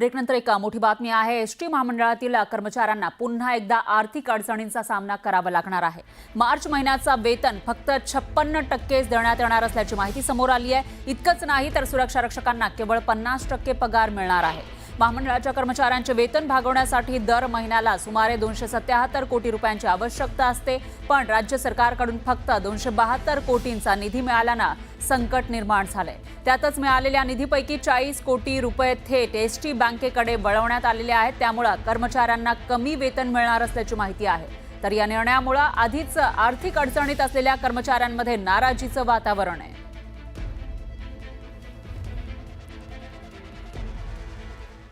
ब्रेकनंतर एक मोठी बातमी आहे. एस टी महामंडळातील कर्मचाऱ्यांना पुन्हा एकदा आर्थिक अडचणींचा सामना करावा लागणार आहे. मार्च महिन्याचा वेतन फक्त छप्पन्न टक्केच देण्यात येणार असल्याची माहिती समोर आली आहे. इतकंच नाही तर सुरक्षा रक्षकांना केवळ पन्नास टक्के पगार मिळणार आहे. महामंडळाच्या कर्मचाऱ्यांचे वेतन भागवण्यासाठी दर महिन्याला सुमारे दोनशे सत्याहत्तर कोटी रुपयांची आवश्यकता असते. पण राज्य सरकारकडून फक्त दोनशे बहात्तर कोटींचा निधी मिळाल्यानं संकट निर्माण झालंय. त्यातच मिळालेल्या निधीपैकी चाळीस कोटी रुपये थेट एस टी बँकेकडे वळवण्यात आलेले आहेत. त्यामुळं कर्मचाऱ्यांना कमी वेतन मिळणार असल्याची माहिती आहे. तर या निर्णयामुळं आधीच आर्थिक अडचणीत असलेल्या कर्मचाऱ्यांमध्ये नाराजीचं वातावरण आहे.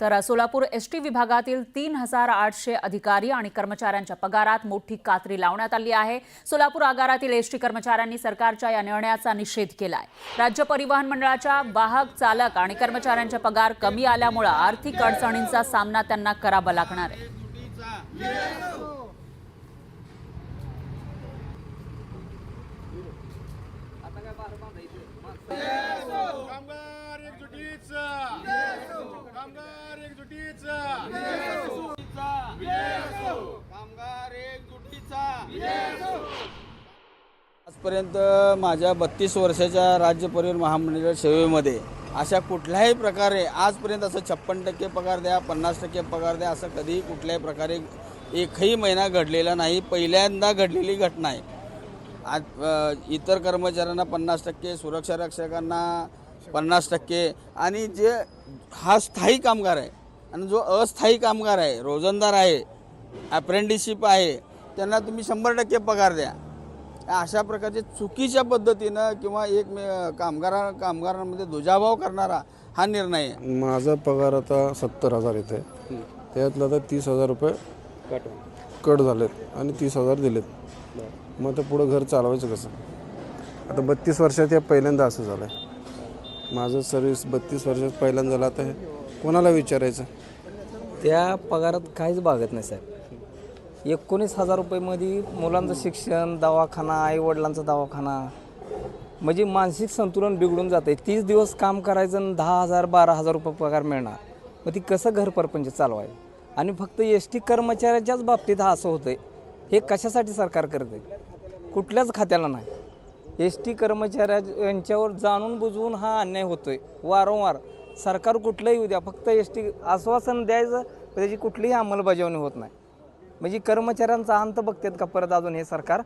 तर सोलापूर एस टी विभागातील तीन हजार आठशे अधिकारी आणि कर्मचाऱ्यांच्या पगारात मोठी कात्री लावण्यात आली आहे. सोलापूर आगारातील एस टी कर्मचाऱ्यांनी सरकारच्या या निर्णयाचा निषेध केलाय. राज्य परिवहन मंडळाच्या वाहक चालक आणि कर्मचाऱ्यांचे पगार कमी आल्यामुळे आर्थिक अडचणींचा सामना त्यांना करावा लागणार आहे. कामगार एकजुटीचा कामगार एकजुटीचा कामगार एकजुटीचा आजपर्यंत माझ्या बत्तीस वर्षाच्या राज्य परिवहन महामंडळ सेवेमध्ये अशा कुठल्याही प्रकारे आजपर्यंत असं छप्पन टक्के पगार द्या पन्नास टक्के पगार द्या असं कधीही कुठल्याही प्रकारे एकही महिना घडलेला नाही पहिल्यांदा घडलेली घटना आहे. आज इतर कर्मचाऱ्यांना पन्नास टक्के सुरक्षा रक्षकांना पन्नास टक्के. आणि जे हा स्थायी कामगार आहे. आणि जो अस्थायी कामगार आहे रोजंदार आहे अप्रेंटिसशिप आहे त्यांना तुम्ही शंभर टक्के पगार द्या. अशा प्रकारचे चुकीच्या पद्धतीनं किंवा एक कामगारा कामगारांमध्ये दुजाभाव करणारा हा निर्णय आहे. माझा पगार आता सत्तर हजार येते त्यातलं आता तीस हजार रुपये कट झालेत आणि तीस हजार दिलेत. मग आता पुढं घर चालवायचं कसं? आता बत्तीस वर्षात या पहिल्यांदा असं झालं आहे माझं सर्व्हिस बत्तीस वर्षात पहिल्यांदा झालं. आता कोणाला विचारायचं? त्या पगारात काहीच भागत नाही साहेब. एकोणीस हजार रुपयेमध्ये मुलांचं शिक्षण दवाखाना आईवडिलांचा दवाखाना म्हणजे मानसिक संतुलन बिघडून जातं आहे तीस दिवस काम करायचं आणि दहा हजार बारा हजार रुपये पगार मिळणार. मग ती कसं घर परपंच चालवाय? आणि फक्त एस टी कर्मचाऱ्याच्याच बाबतीत हा असं होतंय. हे कशासाठी सरकार करते कुठल्याच खात्याला नाही. एस टी कर्मचाऱ्या यांच्यावर जाणून बुजवून हा अन्याय होतोय. वारंवार सरकार कुठलंही उद्या फक्त एस टी आश्वासन द्यायचं त्याची कुठलीही अंमलबजावणी होत नाही. म्हणजे कर्मचाऱ्यांचा अंत बघतात का परत अजून हे सरकार?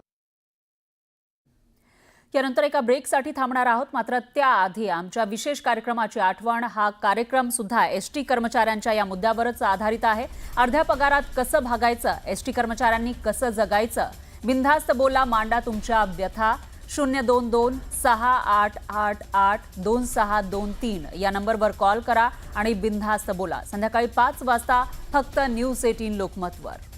यानंतर एका ब्रेकसाठी थांबणार आहोत. मात्र त्याआधी आमच्या विशेष कार्यक्रमाची आठवण हा कार्यक्रम सुद्धा एस टी कर्मचाऱ्यांच्या या मुद्द्यावरच आधारित आहे. अर्ध्या पगारात कसं भागायचं एस टी कर्मचाऱ्यांनी कसं जगायचं? बिनधास्त बोला मांडा तुमच्या व्यथा. शून्य दोन दोन सहा आठ आठ आठ दोन सहा दोन तीन या नंबरवर कॉल करा आणि बिनधास्त बोला. संध्याकाळी पाच वाजता फक्त न्यूज एटीन लोकमतवर.